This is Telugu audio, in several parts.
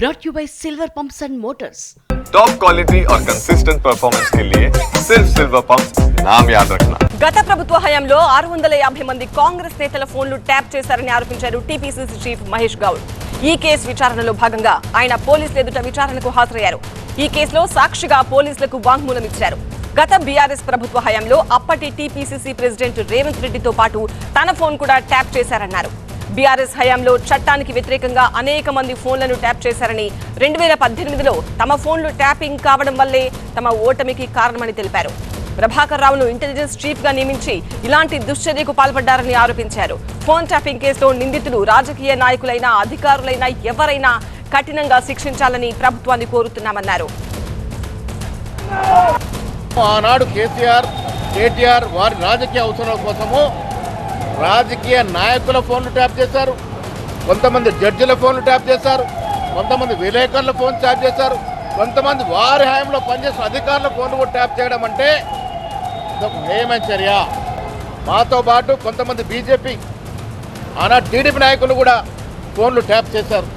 brought you by Silver Pumps and Motors. Top quality और कंसिस्टेंट परफॉर्मेंस के लिए सिर्फ सिल्वर पंप नाम याद रखना గత ప్రభుత్వ హయాంలో ఆరు వందల యాభై మంది కాంగ్రెస్ నేతల ఫోన్లు ట్యాప్ చేశారని ఆరోపించారు టీపీసీసీ చీఫ్ మహేష్ గౌడ్ ఈ కేసు విచారణలో భాగంగా ఆయన పోలీసులు ఎదుట విచారణకు హాజరయ్యారు ఈ కేసులో సాక్షిగా పోలీసులకు వాంగ్మూలం ఇచ్చారు గత బీఆర్ఎస్ ప్రభుత్వ హయాంలో అప్పటి టీపీసీసీ ప్రెసిడెంట్ రేవంత్ రెడ్డితో పాటు తన ఫోన్ కూడా ట్యాప్ చేశారన్నారు బీఆర్ఎస్ హయాంలో చట్టానికి వ్యతిరేకంగా అనేక మంది ఫోన్లను ట్యాప్ చేశారని రెండు వేల పద్దెనిమిదిలో తమ ఫోన్లు ట్యాపింగ్ కావడం వల్లే తమ ఓటమికి కారణమని తెలిపారు. ప్రభాకర్ రావును ఇంటెలిజెన్స్ చీఫ్గా నియమించి ఇలాంటి దుశ్చర్యకు పాల్పడ్డారని ఆరోపించారు. ఫోన్ ట్యాపింగ్ కేసులో నిందితులు రాజకీయ నాయకులైనా అధికారులైనా ఎవరైనా కఠినంగా శిక్షించాలని ప్రభుత్వాన్ని కోరుతున్నామన్నారు. ఆనాడు కేసీఆర్ కేటీఆర్ వారి రాజకీయ అవసరాల కోసము రాజకీయ నాయకుల ఫోన్లు ట్యాప్ చేశారు. కొంతమంది జడ్జిల ఫోన్లు ట్యాప్ చేశారు. కొంతమంది విలేకరుల ఫోన్ ట్యాప్ చేశారు. కొంతమంది వారి హయాంలో పనిచేసిన అధికారుల ఫోన్లు కూడా ట్యాప్ చేయడం అంటే ఇదొక చర్య. మాతో పాటు కొంతమంది బీజేపీ ఆనాడు టీడీపీ నాయకులు కూడా ఫోన్లు ట్యాప్ చేశారు.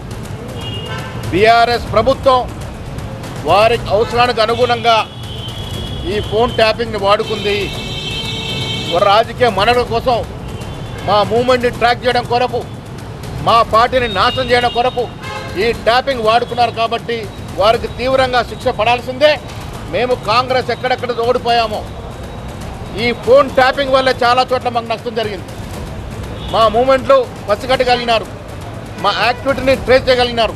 బీఆర్ఎస్ ప్రభుత్వం వారి అవసరానికి అనుగుణంగా ఈ ఫోన్ ట్యాపింగ్ని వాడుకుంది. రాజకీయ మనల కోసం మా మూమెంట్ని ట్రాక్ చేయడం కొరకు మా పార్టీని నాశనం చేయడం కొరకు ఈ ట్యాపింగ్ వాడుకున్నారు కాబట్టి వారికి తీవ్రంగా శిక్ష పడాల్సిందే. మేము కాంగ్రెస్ ఎక్కడెక్కడ ఓడిపోయామో ఈ ఫోన్ ట్యాపింగ్ వల్ల చాలా చోట్ల మాకు నష్టం జరిగింది. మా మూమెంట్లు పసిగట్టగలిగినారు మా యాక్టివిటీని ట్రేస్ చేయగలిగినారు.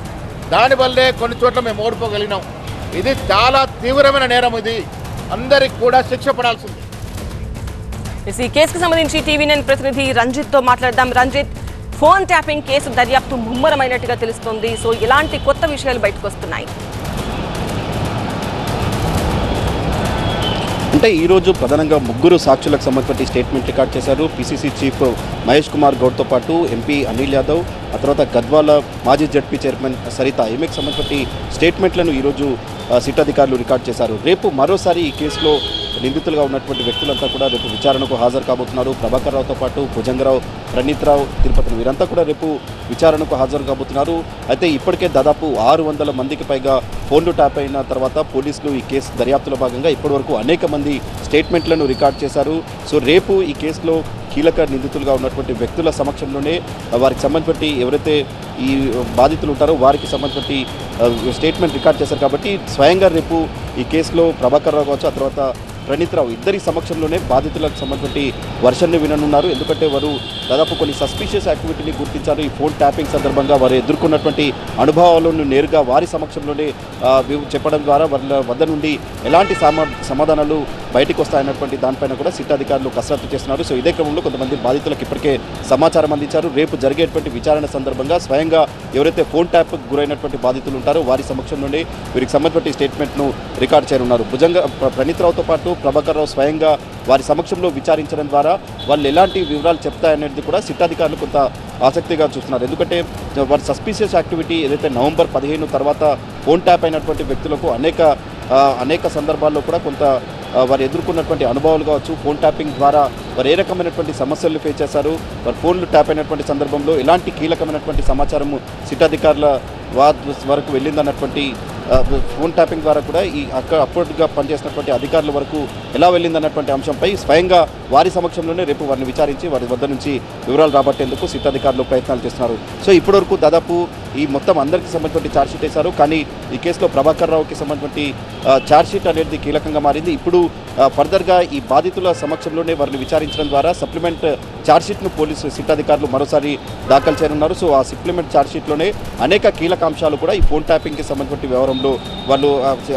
దానివల్లే కొన్ని చోట్ల మేము ఓడిపోగలిగినాం. ఇది చాలా తీవ్రమైన నేరం ఇది. అందరికి కూడా శిక్ష పడాల్సింది. ఈ కేసుకు సంబంధించి టీవీ నైన్ ప్రతినిధి రంజిత్తో మాట్లాడదాం. రంజిత్ ఫోన్ ట్యాపింగ్ కేసు దర్యాప్తు ముమ్మరమైనట్టుగా తెలుస్తోంది. సో ఇలాంటి కొత్త విషయాలు బయటకు వస్తున్నాయి అంటే ఈరోజు ప్రధానంగా ముగ్గురు సాక్షులకు సంబంధించిన స్టేట్మెంట్ రికార్డ్ చేశారు. పిసిసి చీఫ్ మహేష్ కుమార్ గౌడ్తో పాటు ఎంపీ అనిల్ యాదవ్ ఆ తర్వాత గద్వాల మాజీ జడ్పీ చైర్మన్ సరిత ఈమెకు సంబంధించిన స్టేట్మెంట్లను ఈరోజు సిట్ అధికారులు రికార్డ్ చేశారు. రేపు మరోసారి ఈ కేసులో నిందితులుగా ఉన్నటువంటి వ్యక్తులంతా కూడా రేపు విచారణకు హాజరు కాబోతున్నారు. ప్రభాకర్ రావుతో పాటు భుజంగరావు ప్రణీత్రావు తిరుపతి వీరంతా కూడా రేపు విచారణకు హాజరు కాబోతున్నారు. అయితే ఇప్పటికే దాదాపు ఆరు వందల మందికి పైగా ఫోన్లు ట్యాప్ అయిన తర్వాత పోలీసులు ఈ కేసు దర్యాప్తులో భాగంగా ఇప్పటివరకు అనేక మంది స్టేట్మెంట్లను రికార్డ్ చేశారు. సో రేపు ఈ కేసులో కీలక నిందితులుగా ఉన్నటువంటి వ్యక్తుల సమక్షంలోనే వారికి సంబంధించి ఎవరైతే ఈ బాధితులు ఉంటారో వారికి సంబంధించి స్టేట్మెంట్ రికార్డ్ చేశారు కాబట్టి స్వయంగా రేపు ఈ కేసులో ప్రభాకర్ రావు కావచ్చు ఆ తర్వాత ప్రణీత్ రావు ఇద్దరి సమక్షంలోనే బాధితులకు సంబంధించి వర్షన్ని విననున్నారు. ఎందుకంటే వారు దాదాపు కొన్ని సస్పిషియస్ యాక్టివిటీని గుర్తించారు. ఈ ఫోన్ ట్యాపింగ్ సందర్భంగా వారు ఎదుర్కొన్నటువంటి అనుభవాలను నేరుగా వారి సమక్షంలోనే చెప్పడం ద్వారా వాళ్ళ వద్ద నుండి ఎలాంటి సమాధానాలు బయటకు వస్తాయన్నటువంటి దానిపైన కూడా సిట్ అధికారులు కసరత్తు చేస్తున్నారు. సో ఇదే క్రమంలో కొంతమంది బాధితులకు ఇప్పటికే సమాచారం అందించారు. రేపు జరిగేటువంటి విచారణ సందర్భంగా స్వయంగా ఎవరైతే ఫోన్ ట్యాప్ గురైనటువంటి బాధితులు ఉంటారో వారి సమక్షంలోనే వీరికి సంబంధించిన స్టేట్మెంట్ను రికార్డ్ చేయనున్నారు. భుజంగ ప్ర- ప్రణీత్ రావుతో పాటు ప్రభాకర్ రావు స్వయంగా వారి సమక్షంలో విచారించడం ద్వారా వాళ్ళు ఎలాంటి వివరాలు చెప్తాయనేది కూడా సిట్ అధికారులు కొంత ఆసక్తిగా చూస్తున్నారు. ఎందుకంటే వారి సస్పీషియస్ యాక్టివిటీ ఏదైతే నవంబర్ పదిహేను తర్వాత ఫోన్ ట్యాప్ అయినటువంటి వ్యక్తులకు అనేక అనేక సందర్భాల్లో కూడా కొంత వారు ఎదుర్కొన్నటువంటి అనుభవాలు కావచ్చు ఫోన్ ట్యాపింగ్ ద్వారా వారు ఏ రకమైనటువంటి సమస్యలు ఫేస్ చేశారు వారు ఫోన్లు ట్యాప్ అయినటువంటి సందర్భంలో ఎలాంటి కీలకమైనటువంటి సమాచారము సిట్ అధికారుల వరకు వెళ్ళిందన్నటువంటి ఫోన్ ట్యాపింగ్ ద్వారా కూడా ఈ అక్కడ అప్పటిగా పనిచేసినటువంటి అధికారుల వరకు ఎలా వెళ్ళిందన్నటువంటి అంశంపై స్వయంగా వారి సమక్షంలోనే రేపు వారిని విచారించి వారి వద్ద నుంచి వివరాలు రాబట్టేందుకు సిట్ అధికారులు ప్రయత్నాలు చేస్తున్నారు. సో ఇప్పటివరకు దాదాపు ఈ మొత్తం అందరికీ సంబంధించిన ఛార్జ్షీట్ వేశారు. కానీ ఈ కేసులో ప్రభాకర్ రావుకి సంబంధించి ఛార్జ్షీట్ అనేది కీలకంగా మారింది. ఇప్పుడు ఫర్దర్గా ఈ బాధితుల సమక్షంలోనే వారిని విచారించడం ద్వారా సప్లిమెంట్ ఛార్జ్షీట్ను పోలీసు సిట్ అధికారులు మరోసారి దాఖలు చేయనున్నారు. సో ఆ సప్లిమెంట్ ఛార్జ్షీట్లోనే అనేక కీలక అంశాలు కూడా ఈ ఫోన్ ట్యాపింగ్కి సంబంధించిన వ్యవహారంలో వాళ్ళు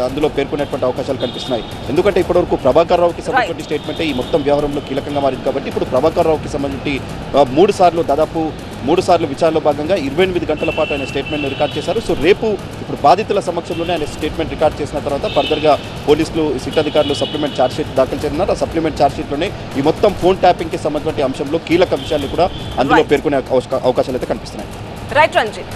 అందులో పేర్కొనేటువంటి అవకాశాలు కనిపిస్తున్నాయి. ఎందుకంటే ఇప్పటివరకు ప్రభాకర్ రావుకి సంబంధించిన స్టేట్మెంటే ఈ మొత్తం వ్యవహారంలో కీలకంగా మారింది కాబట్టి ఇప్పుడు ప్రభాకర్ రావుకి సంబంధించి మూడు సార్లు దాదాపు మూడు సార్లు విచారణలో భాగంగా ఇరవై ఎనిమిది గంటల పాటు ఆయన స్టేట్మెంట్ రికార్డ్ చేశారు. సో రేపు ఇప్పుడు బాధితుల సమక్షంలోనే ఆయన స్టేట్మెంట్ రికార్డ్ చేసిన తర్వాత ఫర్దర్గా పోలీసులు సిట్ అధికారులు సప్లిమెంట్ ఛార్జ్షీట్ దాఖలు చేయనున్నారు. ఆ సప్లిమెంట్ ఛార్జ్షీట్లోనే ఈ మొత్తం ఫోన్ ట్యాపింగ్కి సంబంధించిన అంశంలో కీలక విషయాలు కూడా అందులో. పేర్కొనే అవకాశాలు అయితే కనిపిస్తున్నాయి. రైట్ రంజిత్